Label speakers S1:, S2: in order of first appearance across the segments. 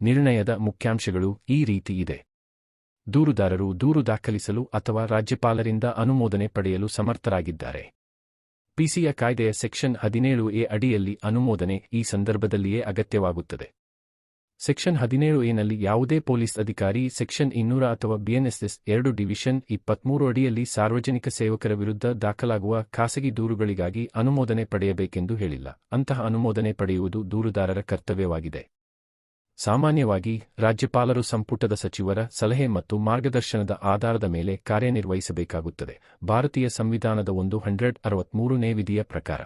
S1: ನಿರ್ಣಯದ ಮುಖ್ಯಾಂಶಗಳು ಈ ರೀತಿ ಇದೆ. ದೂರುದಾರರು ದೂರು ದಾಖಲಿಸಲು ಅಥವಾ ರಾಜ್ಯಪಾಲರಿಂದ ಅನುಮೋದನೆ ಪಡೆಯಲು ಸಮರ್ಥರಾಗಿದ್ದಾರೆ. ಪಿಸಿಯ ಕಾಯ್ದೆಯ ಸೆಕ್ಷನ್ ಹದಿನೇಳು ಎ ಅಡಿಯಲ್ಲಿ ಅನುಮೋದನೆ ಈ ಸಂದರ್ಭದಲ್ಲಿಯೇ ಅಗತ್ಯವಾಗುತ್ತದೆ. ಸೆಕ್ಷನ್ ಹದಿನೇಳು ಎನಲ್ಲಿ ಯಾವುದೇ ಪೊಲೀಸ್ ಅಧಿಕಾರಿ ಸೆಕ್ಷನ್ ಇನ್ನೂರ ಅಥವಾ ಬಿಎನ್ಎಸ್ಎಸ್ ಎರಡು ಡಿವಿಷನ್ ಇಪ್ಪತ್ಮೂರು ಅಡಿಯಲ್ಲಿ ಸಾರ್ವಜನಿಕ ಸೇವಕರ ವಿರುದ್ಧ ದಾಖಲಾಗುವ ಖಾಸಗಿ ದೂರುಗಳಿಗಾಗಿ ಅನುಮೋದನೆ ಪಡೆಯಬೇಕೆಂದು ಹೇಳಿಲ್ಲ. ಅಂತಹ ಅನುಮೋದನೆ ಪಡೆಯುವುದು ದೂರುದಾರರ ಕರ್ತವ್ಯವಾಗಿದೆ. ಸಾಮಾನ್ಯವಾಗಿ ರಾಜ್ಯಪಾಲರು ಸಂಪುಟದ ಸಚಿವರ ಸಲಹೆ ಮತ್ತು ಮಾರ್ಗದರ್ಶನದ ಆಧಾರದ ಮೇಲೆ ಕಾರ್ಯನಿರ್ವಹಿಸಬೇಕಾಗುತ್ತದೆ. ಭಾರತೀಯ ಸಂವಿಧಾನದ ಒಂದು ಹಂಡ್ರೆಡ್ ಅರವತ್ಮೂರನೇ ವಿಧಿಯ ಪ್ರಕಾರ.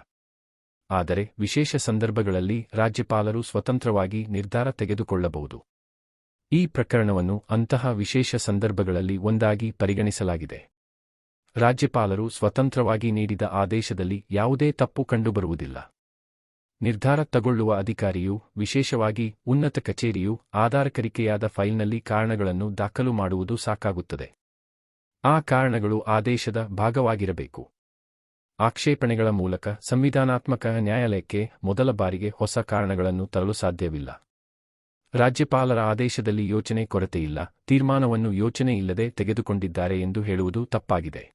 S1: ಆದರೆ ವಿಶೇಷ ಸಂದರ್ಭಗಳಲ್ಲಿ ರಾಜ್ಯಪಾಲರು ಸ್ವತಂತ್ರವಾಗಿ ನಿರ್ಧಾರ ತೆಗೆದುಕೊಳ್ಳಬಹುದು. ಈ ಪ್ರಕರಣವನ್ನು ಅಂತಹ ವಿಶೇಷ ಸಂದರ್ಭಗಳಲ್ಲಿ ಒಂದಾಗಿ ಪರಿಗಣಿಸಲಾಗಿದೆ. ರಾಜ್ಯಪಾಲರು ಸ್ವತಂತ್ರವಾಗಿ ನೀಡಿದ ಆದೇಶದಲ್ಲಿ ಯಾವುದೇ ತಪ್ಪು ಕಂಡುಬರುವುದಿಲ್ಲ. ನಿರ್ಧಾರ ತಗೊಳ್ಳುವ ಅಧಿಕಾರಿಯು, ವಿಶೇಷವಾಗಿ ಉನ್ನತ ಕಚೇರಿಯು, ಆಧಾರಕರಿಕೆಯಾದ ಫೈಲ್ನಲ್ಲಿ ಕಾರಣಗಳನ್ನು ದಾಖಲು ಮಾಡುವುದು ಸಾಕಾಗುತ್ತದೆ. ಆ ಕಾರಣಗಳು ಆದೇಶದ ಭಾಗವಾಗಿರಬೇಕು. ಆಕ್ಷೇಪಣೆಗಳ ಮೂಲಕ ಸಂವಿಧಾನಾತ್ಮಕ ನ್ಯಾಯಾಲಯಕ್ಕೆ ಮೊದಲ ಬಾರಿಗೆ ಹೊಸ ಕಾರಣಗಳನ್ನು ತರಲು ಸಾಧ್ಯವಿಲ್ಲ. ರಾಜ್ಯಪಾಲರ ಆದೇಶದಲ್ಲಿ ಯೋಚನೆ ಕೊರತೆಯಿಲ್ಲ, ತೀರ್ಮಾನವನ್ನು ಯೋಚನೆಯಿಲ್ಲದೆ ತೆಗೆದುಕೊಂಡಿದ್ದಾರೆ ಎಂದು ಹೇಳುವುದು ತಪ್ಪಾಗಿದೆ.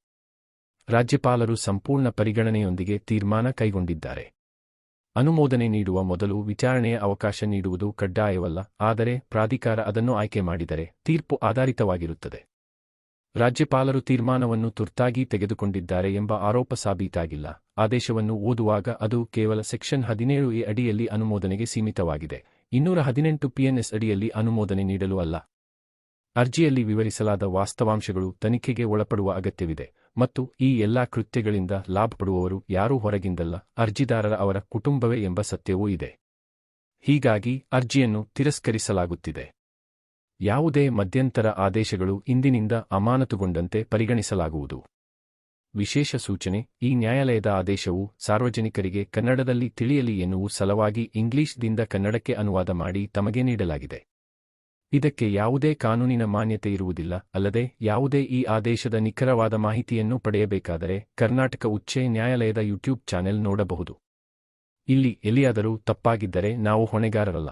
S1: ರಾಜ್ಯಪಾಲರು ಸಂಪೂರ್ಣ ಪರಿಗಣನೆಯೊಂದಿಗೆ ತೀರ್ಮಾನ ಕೈಗೊಂಡಿದ್ದಾರೆ. ಅನುಮೋದನೆ ನೀಡುವ ಮೊದಲು ವಿಚಾರಣೆಯ ಅವಕಾಶ ನೀಡುವುದು ಕಡ್ಡಾಯವಲ್ಲ, ಆದರೆ ಪ್ರಾಧಿಕಾರ ಅದನ್ನು ಆಯ್ಕೆ ಮಾಡಿದರೆ ತೀರ್ಪು ಆಧಾರಿತವಾಗಿರುತ್ತದೆ. ರಾಜ್ಯಪಾಲರು ತೀರ್ಮಾನವನ್ನು ತುರ್ತಾಗಿ ತೆಗೆದುಕೊಂಡಿದ್ದಾರೆ ಎಂಬ ಆರೋಪ ಸಾಬೀತಾಗಿಲ್ಲ. ಆದೇಶವನ್ನು ಓದುವಾಗ ಅದು ಕೇವಲ ಸೆಕ್ಷನ್ ಹದಿನೇಳು ಎ ಅಡಿಯಲ್ಲಿ ಅನುಮೋದನೆಗೆ ಸೀಮಿತವಾಗಿದೆ. ಇನ್ನೂರ ಹದಿನೆಂಟು ಪಿಎನ್ಎಸ್ ಅಡಿಯಲ್ಲಿ ಅನುಮೋದನೆ ನೀಡಲು ಅಲ್ಲ. ಅರ್ಜಿಯಲ್ಲಿ ವಿವರಿಸಲಾದ ವಾಸ್ತವಾಂಶಗಳು ತನಿಖೆಗೆ ಒಳಪಡುವ ಅಗತ್ಯವಿದೆ. ಮತ್ತು ಈ ಎಲ್ಲಾ ಕೃತ್ಯಗಳಿಂದ ಲಾಭ ಪಡುವವರು ಯಾರೂ ಹೊರಗಿಂದಲ್ಲ, ಅರ್ಜಿದಾರರ ಅವರ ಕುಟುಂಬವೇ ಎಂಬ ಸತ್ಯವೂ ಇದೆ. ಹೀಗಾಗಿ ಅರ್ಜಿಯನ್ನು ತಿರಸ್ಕರಿಸಲಾಗುತ್ತಿದೆ. ಯಾವುದೇ ಮಧ್ಯಂತರ ಆದೇಶಗಳು ಇಂದಿನಿಂದ ಅಮಾನತುಗೊಂಡಂತೆ ಪರಿಗಣಿಸಲಾಗುವುದು. ವಿಶೇಷ ಸೂಚನೆ, ಈ ನ್ಯಾಯಾಲಯದ ಆದೇಶವು ಸಾರ್ವಜನಿಕರಿಗೆ ಕನ್ನಡದಲ್ಲಿ ತಿಳಿಯಲಿ ಎನ್ನುವ ಸಲುವಾಗಿ ಇಂಗ್ಲಿಷ್ದಿಂದ ಕನ್ನಡಕ್ಕೆ ಅನುವಾದ ಮಾಡಿ ತಮಗೆ ನೀಡಲಾಗಿದೆ. ಇದಕ್ಕೆ ಯಾವುದೇ ಕಾನೂನಿನ ಮಾನ್ಯತೆ ಇರುವುದಿಲ್ಲ, ಅಲ್ಲದೆ ಯಾವುದೇ ಈ ಆದೇಶದ ನಿಖರವಾದ ಮಾಹಿತಿಯನ್ನು ಪಡೆಯಬೇಕಾದರೆ ಕರ್ನಾಟಕ ಉಚ್ಚ ನ್ಯಾಯಾಲಯದ ಯೂಟ್ಯೂಬ್ ಚಾನೆಲ್ ನೋಡಬಹುದು. ಇಲ್ಲಿ ಎಲ್ಲಿಯಾದರೂ ತಪ್ಪಾಗಿದ್ದರೆ ನಾವು ಹೊಣೆಗಾರರಲ್ಲ.